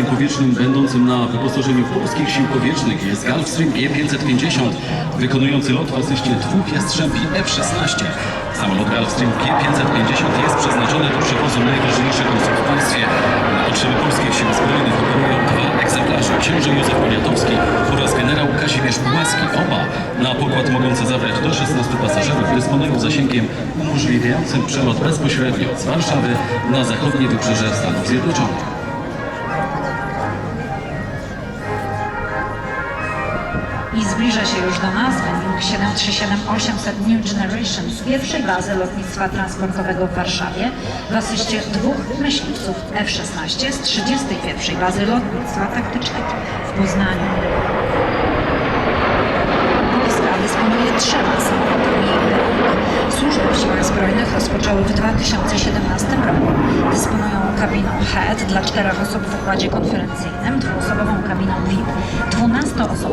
statkiem powietrznym będącym na wyposażeniu polskich sił powietrznych jest Gulfstream G550, wykonujący lot w asyście dwóch Jastrzębi F-16. Samolot Gulfstream G550 jest przeznaczony do przewozu najważniejszych osób w państwie. Na potrzeby polskich sił zbrojnych operują dwa egzemplarze. Książę Józef Poniatowski oraz generał Kazimierz Pułaski. Oba na pokład mogące zabrać do 16 pasażerów dysponują zasięgiem umożliwiającym przelot bezpośrednio z Warszawy na zachodnie wybrzeże Stanów Zjednoczonych. I zbliża się już do nas Boeing 737-800 New Generation z pierwszej bazy lotnictwa transportowego w Warszawie w asyście dwóch myśliwców F-16 z 31 bazy lotnictwa taktycznego w Poznaniu. Polska dysponuje trzema samolotami. Służbę w siłach zbrojnych rozpoczęły w 2017 roku. Dysponują kabiną HEAD dla czterech osób w układzie konferencyjnym, dwuosobową kabiną VIP, 12-osobową